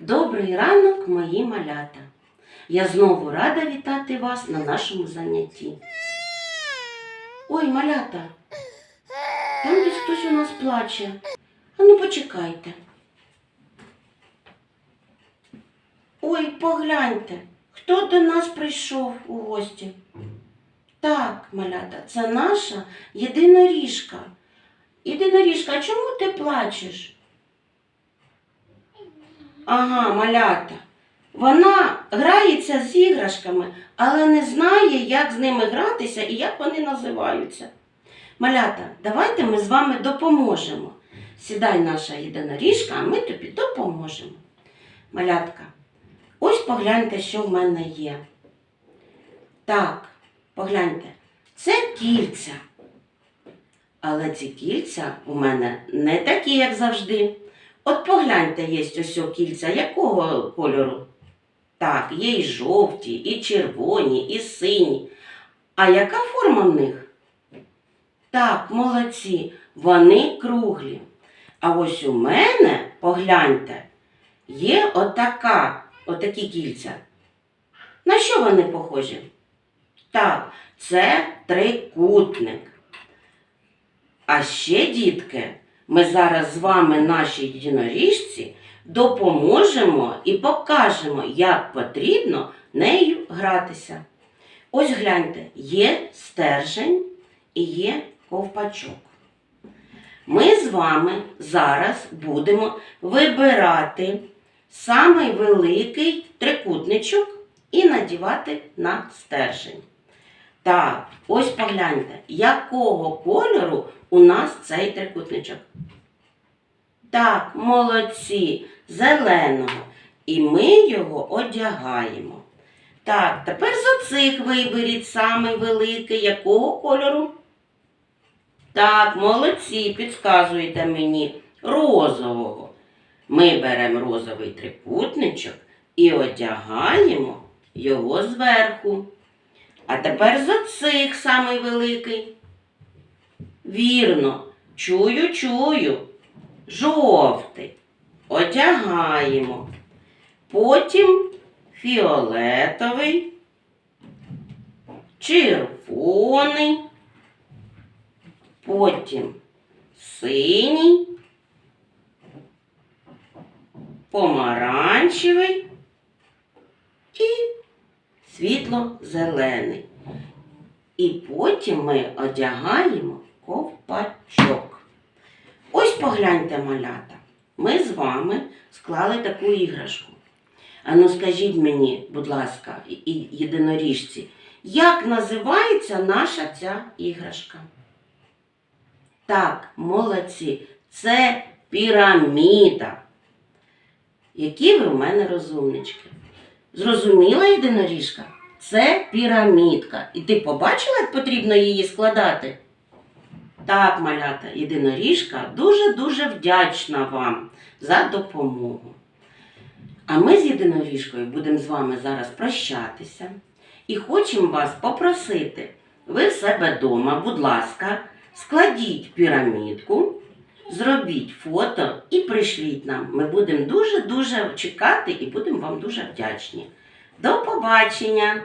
Добрий ранок, мої малята. Я знову рада вітати вас на нашому занятті. Ой, малята, там десь хтось у нас плаче. А ну почекайте. Ой, погляньте, хто до нас прийшов у гості? Так, малята, це наша єдиноріжка. Єдиноріжка, а чому ти плачеш? Ага, малята. Вона грається з іграшками, але не знає, як з ними гратися і як вони називаються. Малята, давайте ми з вами допоможемо. Сідай наша єдиноріжка, а ми тобі допоможемо. Малятка, ось погляньте, що в мене є. Так, погляньте, це кільця. Але ці кільця у мене не такі, як завжди. От погляньте, є ось кільця якого кольору? Так, є і жовті, і червоні, і сині. А яка форма в них? Так, молодці, вони круглі. А ось у мене, погляньте, є отака, отакі кільця. На що вони похожі? Так, це трикутник. А ще, дітки, ми зараз з вами нашій єдиноріжці допоможемо і покажемо, як потрібно нею гратися. Ось гляньте, є стержень і є ковпачок. Ми з вами зараз будемо вибирати самий великий трикутничок і надівати на стержень. Так, ось погляньте, якого кольору у нас цей трикутничок. Так, молодці, зеленого. І ми його одягаємо. Так, тепер з оцих виберіть самий великий, якого кольору? Так, молодці, підказуєте мені розового. Ми беремо розовий трикутничок і одягаємо його зверху. А тепер з оцих самий великий. Вірно, чую, чую. Жовтий. Одягаємо. Потім фіолетовий, червоний, потім синій, помаранчевий і світло-зелений. І потім ми одягаємо ковпачок. Ось погляньте, малята. Ми з вами склали таку іграшку. Ану, скажіть мені, будь ласка, єдиноріжці, як називається наша ця іграшка? Так, молодці, це піраміда. Які ви в мене розумнички? Зрозуміла єдиноріжка? Це пірамідка. І ти побачила, як потрібно її складати? Так, малята, єдиноріжка дуже-дуже вдячна вам за допомогу. А ми з єдиноріжкою будемо з вами зараз прощатися і хочемо вас попросити, ви в себе вдома, будь ласка, складіть пірамідку, зробіть фото і прийшліть нам. Ми будемо дуже-дуже чекати і будемо вам дуже вдячні. До побачення!